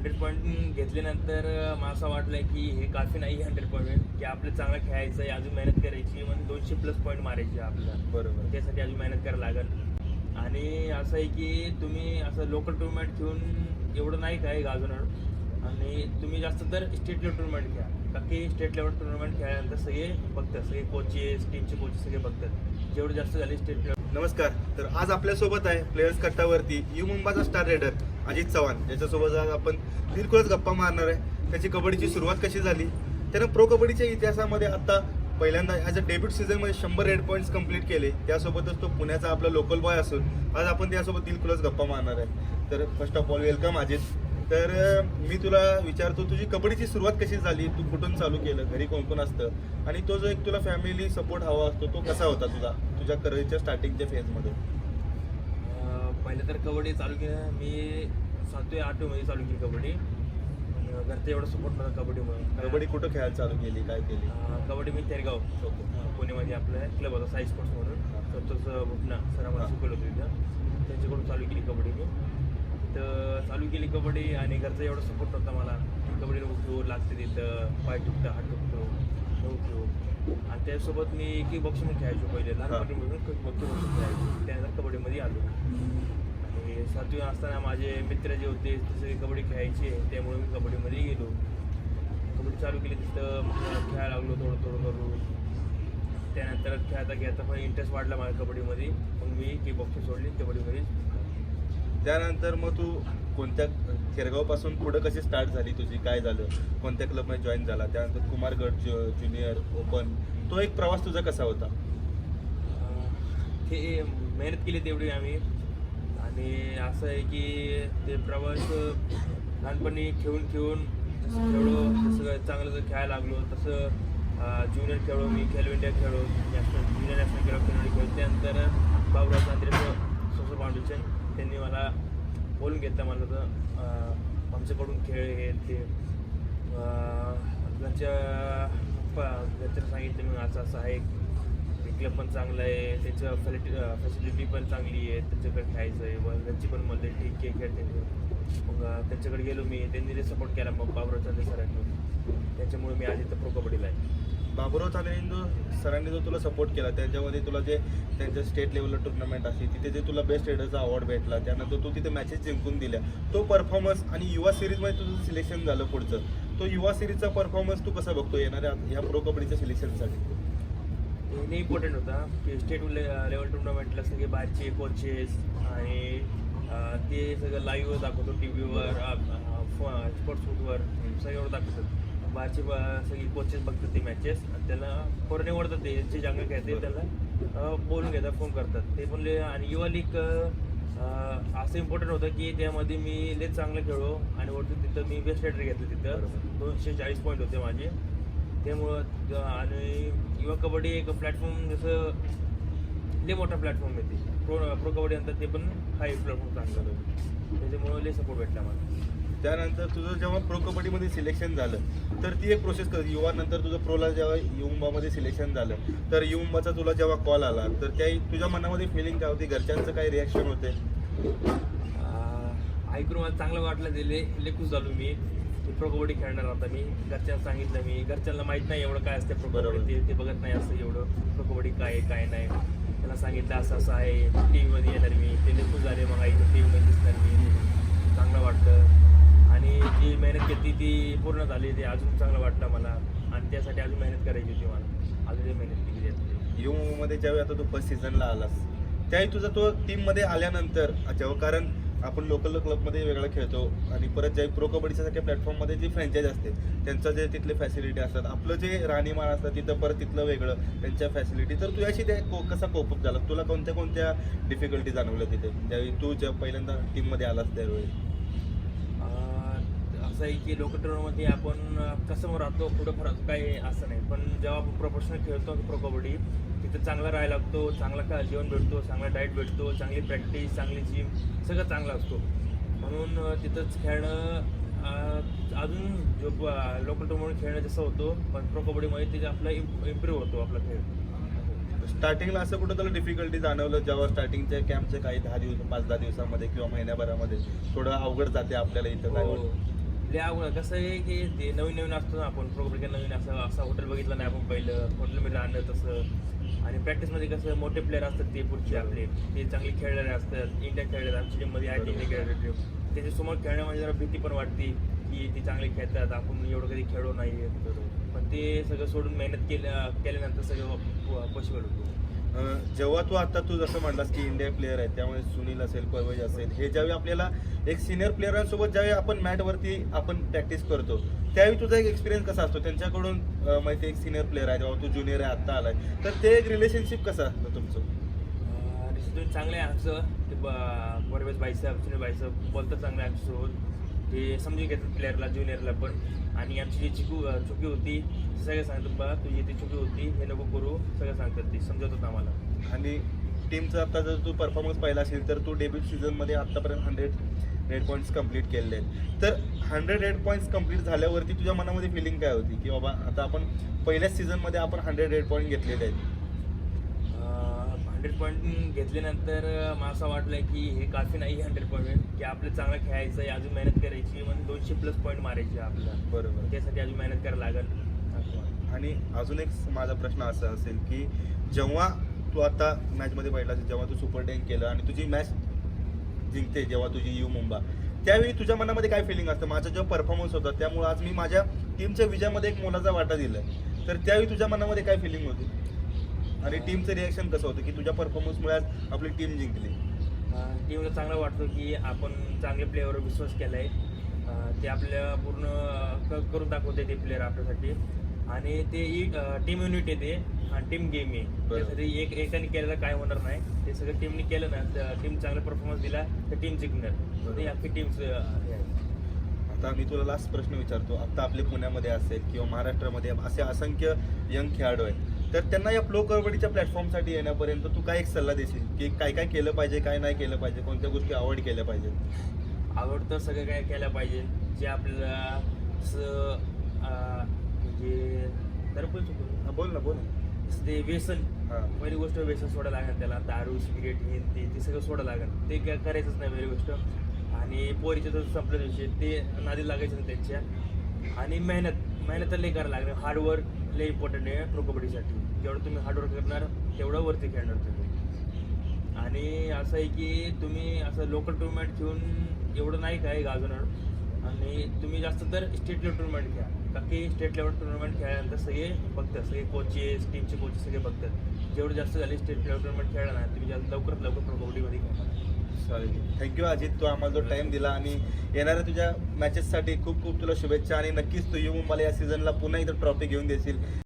Hundred point घेतल्यानंतर मला असं वाटलं की हे काफी नाही हंड्रेड पॉईंट की आपलं चांगलं खेळायचं आहे अजून मेहनत करायची म्हणजे दोनशे प्लस पॉईंट मारायचे आपल्याला. बरोबर. त्यासाठी अजून मेहनत करायला लागेल. आणि असं आहे की तुम्ही असं लोकल टुर्नामेंट खेळून एवढं नाही काय गाजवणार. आणि तुम्ही जास्त तर स्टेट लेवल टुर्नामेंट घ्या बाकी स्टेट लेवल टुर्नामेंट खेळल्यानंतर सगळे बघतात. सगळे कोचेस टीमचे कोचेस सगळे बघतात. जेवढे जास्त झाले स्टेट लेवल नमस्कार. तर आज आपल्यासोबत आहे प्लेयर्स कट्टावरती यू मुंबाचा स्टार रेडर अजित चव्हाण याच्यासोबत आज आपण बिलकुलच गप्पा मारणार आहे. त्याची कबड्डीची सुरुवात कशी झाली? त्यानं प्रो कबड्डीच्या इतिहासामध्ये आता पहिल्यांदा ॲज अ डेब्यूट सीझनमध्ये शंभर रेड पॉईंट्स कंप्लीट केले त्यासोबतच तो पुण्याचा आपला लोकल बॉय असून आज आपण त्यासोबत दिलखुलास गप्पा मारणार आहे. तर first of all welcome Ajit. तर मी तुला विचारतो तुझी कबड्डीची सुरुवात कशी झाली? तू कुठून चालू केलं? घरी कोण कोण असतं? आणि तो जो एक तुला फॅमिली सपोर्ट हवा असतो तो कसा होता तुझा? तुझ्या करिअरच्या स्टार्टिंगच्या फेजमध्ये पहिलं तर कबड्डी चालू केलं. मी सातवी आठवीमध्ये चालू केली कबड्डी. घरचा एवढा सपोर्ट नव्हता कबड्डीमुळे. कबड्डी कुठं खेळायला चालू केली? काय केली? कबड्डी मी तेरगाव. पुणेमध्ये आपलं क्लब होता साई स्पोर्ट्स म्हणून. संतोष भुपना सर आम्हाला. शिकवलं होतं तिथं. त्यांच्याकडून चालू केली कबड्डी मी. तर चालू केली कबड्डी आणि घरचा एवढा सपोर्ट नव्हता मला. कबड्डी नको खेळू लागते तिथं. पाय तुटतं हात दुखतो. आणि त्यासोबत मी किक बॉक्सिंग खेळायचो पहिले. लहानपणीपासून किक बॉक्सिंग खेळायचो. त्यानंतर कबड्डीमध्ये आलो. आणि सातवी असताना माझे मित्र जे होते ते सगळे कबड्डी खेळायचे. त्यामुळे मी कबड्डीमध्ये गेलो. कबड्डी चालू केली तिथं. मग खेळायला लागलो थोडं थोडं करून त्यानंतर खेळता खेळता पण इंटरेस्ट वाढला माझ्या कबड्डीमध्ये. मग मी किक बॉक्सिंग सोडली. कबड्डीमध्ये त्यानंतर मग तू कोणत्या खेरगावपासून पुढं कशी स्टार्ट झाली तुझी? काय झालं? कोणत्या क्लबमध्ये जॉईन झाला? त्यानंतर कुमारगड ज्यु- ज्युनियर ओपन तो एक प्रवास तुझा कसा होता? ते मेहनत केली तेवढी आम्ही. आणि असं आहे की ते प्रवास लहानपणी खेळून खेळून जसं खेळलो जसं चांगलं जर खेळायला लागलो तसं ज्युनियर खेळलो मी खेलो इंडिया खेळलो नॅशनल ज्युनियर नॅशनल खेळलो खेलो खेळलो. त्यानंतर बाबुराव चांद्रे सोशल फाउंडेशन. त्यांनी मला बोलून घेतलं मला तर आमच्याकडून खेळ हे ते घरच्या घरच्या सांगितलं मी असं असं आहे. क्लब पण चांगलं आहे त्याचं फॅलिटी फॅसिलिटी पण चांगली आहे त्याच्याकडे खेळायचं आहे व घरची पण म्हणले ठीक आहे खेळते मग त्यांच्याकडे गेलो मी त्यांनी सपोर्ट केला मग बाबुराव सरांनी. त्याच्यामुळे मी आज इथं प्रो कबड्डीला आहे. बाबुराव जो सरांनी जो तुला सपोर्ट केला त्याच्यामध्ये तुला जे त्यांच्या स्टेट लेवलला टुर्नामेंट असते तिथे जे तुला बेस्ट रेडरचा अवॉर्ड भेटला त्यानंतर तू तिथे मॅचेस जिंकून दिल्या. तो परफॉर्मन्स आणि युवा सिरीजमध्ये तुझं सिलेक्शन झालं पुढचं. तो युवा सिरीजचा परफॉर्मन्स तू कसा बघतो येणाऱ्या ह्या प्रो कबड्डीच्या सिलेक्शनसाठी हे इम्पॉर्टंट होता. की स्टेट लेवल टुर्नामेंटला सगळे बाहेरचे कोचेस आणि ते सगळं लाईव्ह दाखवतो टी व्हीवर स्पोर्ट्स फूटवर सगळं दाखवतात. बाहेरचे ब- सगळे कोचेस बघतात ते मॅचेस आणि त्याला फोर निवडतात ते जे चांगले खेळते त्याला. बोलून घेतात फोन करतात. ते पण आणि युवा लीग असं इम्पॉर्टंट होतं की त्यामध्ये मी लय चांगलं खेळलो. आणि वरती तिथं मी बेस्ट रेडर घेतलं तिथं. दोनशे चाळीस पॉईंट होते माझे. त्यामुळं आणि युवा कबड्डी एक प्लॅटफॉर्म जसं लय मोठा प्लॅटफॉर्म आहे ते. प्रो प्रो कबड्डी नंतर ते पण हा एक प्लॅटफॉर्म चांगला. होतो त्याच्यामुळे लय सपोर्ट भेटला मला. त्यानंतर तुझं जेव्हा प्रो कबड्डीमध्ये सिलेक्शन झालं तर ती एक प्रोसेस कर. युवा नंतर तुझं प्रोला जेव्हा युंबामध्ये सिलेक्शन झालं तर युंबाचा तुला जेव्हा कॉल आला तर त्या तुझ्या मनामध्ये फिलिंग काय होती? घरच्यांचं काय रिॲक्शन होते? ऐकून मला चांगलं वाटलं ते खुश झालो मी. प्रो कबड्डी खेळणार आता मी. घरच्यांना सांगितलं मी. घरच्यांना माहीत नाही एवढं काय असते प्रो. कबड्डी. ते बघत नाही असं एवढं प्रो कबड्डी काय आहे काय नाही. त्याला सांगितलं असं असं आहे. टी व्हीमध्ये येणार मी. ते लय खुश झाले मग ऐकून टी व्हीमध्ये दिसणार मी. चांगलं वाटतं आणि जी मेहनत घेतली ती पूर्ण झाली ते अजून चांगलं वाटलं मला. आणि त्यासाठी अजून मेहनत करायची होती मला. अजून मेहनत केली त्यासाठी युमध्ये ज्यावेळी आता तू फर्स्ट सीझनला आलास त्यावेळी तुझा तो टीममध्ये आल्यानंतर जेव्हा हो, कारण आपण लोकल क्लबमध्ये वेगळा खेळतो आणि परत ज्यावेळी प्रो कबड्डीच्या प्लॅटफॉर्ममध्ये जी फ्रँचाईज असते त्यांचं जे तिथले फॅसिलिटी असतात आपलं जे राहणीमान असतं तिथं परत तिथलं वेगळं त्यांच्या फॅसिलिटी तर तुझ्याशी ते को कसा कोपअप झाला? तुला कोणत्या कोणत्या डिफिकल्टी जाणवल्या तिथे? ज्यावेळी तू जेव्हा पहिल्यांदा टीममध्ये आलास त्यावेळी? असं आहे की लोक टुर्नामध्ये आपण कसं राहतो पुढं फरक काही असं नाही. पण जेव्हा आपण प्रोफेशनल खेळतो प्रो कबड्डी तिथं चांगला राहायला लागतो चांगला का जेवण भेटतो चांगला डाएट भेटतो चांगली प्रॅक्टिस चांगली जिम सगळं चांगलं असतो. म्हणून तिथंच खेळणं अजून जो लोकल टुर्नामेंट खेळणं जसं होतो पण प्रो कबड्डीमध्ये ते आपला इम्प्रूव्ह होतो आपला खेळ. स्टार्टिंगला असं कुठं तुला डिफिकल्टी जाणवलं जेव्हा स्टार्टिंगच्या कॅम्पचे काही दहा दिवस पाच दहा दिवसामध्ये किंवा महिन्याभरामध्ये थोडं अवघड जाते आपल्याला इथं काय हो. लय अवघड कसं आहे की ते नवीन नवीन असतो ना आपण प्रो कबड्डी नवीन असं असं हॉटेल बघितलं नाही आपण पहिलं. हॉटेलमध्ये राहणं तसं. आणि प्रॅक्टिसमध्ये कसं मोठे प्लेअर असतात ते पुढचे आपले. ते चांगले खेळणारे असतात. इंडिया खेळले आमच्या टीममध्ये आहे टीमने खेळणारे त्याच्यासमोर खेळण्यामध्ये जरा भीती पण वाटते की ते चांगले खेळतात. आपण एवढं कधी खेळलो नाही पण ते सगळं सोडून मेहनत केल्या केल्यानंतर सगळं पॉसिबल होतो. जेव्हा तू आता तू जसं म्हणलास की इंडिया प्लेअर आहे त्यामुळे सुनील असेल परवज असेल हे ज्यावेळी आपल्याला एक सिनियर प्लेअरांसोबत ज्यावेळी आपण मॅटवरती आपण प्रॅक्टिस करतो त्यावेळी तुझा एक एक्सपिरियन्स कसा असतो? त्यांच्याकडून माहिती एक सिनियर प्लेअर आहे जेव्हा तू ज्युनियर आहे आत्ता आलाय. तर ते एक रिलेशनशिप कसं असतं तुमचं? डिसिप्लिन चांगलं आहे आमचं. परवेज बरोबर बाईसाहेब सुनील बाईसाहेब बोलतात चांगलं आहे आमच्यासोबत. ते समजून घेतात प्लेअरला ज्युनियरला पण. आणि आमची जी चिकू चुकी होती ते सगळं सांगतात बा तुझी ती चुकी होती हे नको करू. सगळं सांगतात ते समजवतात आम्हाला. आणि टीमचा आता जर तू परफॉर्मन्स पाहिला असेल तर तू डेब्यू सीझनमध्ये आत्तापर्यंत हंड्रेड रेड पॉईंट्स कंप्लीट केलेले आहेत. तर हंड्रेड रेड पॉईंट्स कंप्लीट झाल्यावरती तुझ्या मनामध्ये फिलिंग काय होती? की बाबा आता आपण पहिल्याच सीझनमध्ये आपण हंड्रेड रेड पॉईंट घेतलेले आहेत. हंड्रेड पॉईंट घेतल्यानंतर मला असं वाटलं की हे काफी नाही हंड्रेड पॉईंट की आपलं चांगलं खेळायचं आहे अजून मेहनत करायची म्हणजे दोनशे प्लस पॉईंट मारायचे आपल्याला. बरोबर. त्यासाठी अजून मेहनत करायला लागेल. आणि अजून एक माझा प्रश्न असा असेल की जेव्हा तू आता मॅचमध्ये पाहिला असेल जेव्हा तू सुपर टेन केलं आणि तुझी मॅच जिंकते जेव्हा तुझी यू मुंबा त्यावेळी तुझ्या मनामध्ये काय फिलिंग असतं? माझा जो परफॉर्मन्स होता त्यामुळे आज मी माझ्या टीमच्या विजयामध्ये एक मोलाचा वाटा दिलाय. तर त्यावेळी तुझ्या मनामध्ये काय फिलिंग होती? आणि टीमचं रिॲक्शन कसं होतं? की तुझ्या परफॉर्मन्समुळे आज आपली टीम जिंकली. टीमला चांगलं वाटतं की आपण चांगले प्लेअरवर विश्वास केला आहे ते आपल्या पूर्ण क- करून दाखवते ते प्लेअर आपल्यासाठी. आणि ते टीम युनिट येते टीम गेम आहे. त्यासाठी एक एकाने केलेलं काय होणार नाही. ते सगळं टीमने केलं ना टीम चांगला परफॉर्मन्स दिला तर टीम जिंकणार. ते अख्खी टीम हे आता मी तुला लास्ट प्रश्न विचारतो. आता आपले पुण्यामध्ये असेल किंवा महाराष्ट्रामध्ये असे असंख्य यंग खेळाडू आहेत. तर त्यांना या प्लो कबड्डीच्या प्लॅटफॉर्मसाठी येण्यापर्यंत तू काय एक सल्ला देशील? की काय काय केलं पाहिजे काय नाही केलं पाहिजे कोणत्या गोष्टी अवॉइड केल्या पाहिजेत? आवड तर सगळं काय केलं पाहिजे. जे आपल्याला म्हणजे तर. हा, बोल ना बोल ना. ते व्यसन हां. पहिली गोष्ट व्यसन सोडायला लागेल त्याला. दारू सिगरेट हे ते ते सगळं सोडायला लागेल. ते काय करायचंच नाही पहिली गोष्ट. आणि पोरीचे तर संपलं विषय ते नादी लागायचं नाही त्यांच्या. आणि मेहनत मेहनत तर लई करायला लागणार हार्डवर्क लई इम्पॉर्टंट आहे प्रो कबड्डीसाठी जेवढं तुम्ही हार्डवर्क करणार तेवढं वरती खेळणार तुम्ही. आणि असं आहे की तुम्ही असं लोकल टुर्नामेंट खेळून एवढं नाही काय गाजवणार. आणि तुम्ही जास्त तर स्टेट लेवल टुर्नामेंट खेळा. बाकी स्टेट लेवल टुर्नामेंट खेळल्यानंतर सगळे बघतात सगळे कोचेस टीमचे कोचेस सगळे बघतात. जेवढं जास्त झाले स्टेट लेवल टुर्नामेंट खेळला ना तुम्ही जास्त लवकरात लवकर प्रो कबड्डीमध्ये खेळणार. सॉरी थँक्यू अजित तू आम्हाला जो टाइम दिला आणि येणाऱ्या तुझ्या मॅचेससाठी खूप खूप तुला शुभेच्छा आणि नक्कीच तू यू मला या सीझनला पुन्हा इथं ट्रॉफी घेऊन देशील.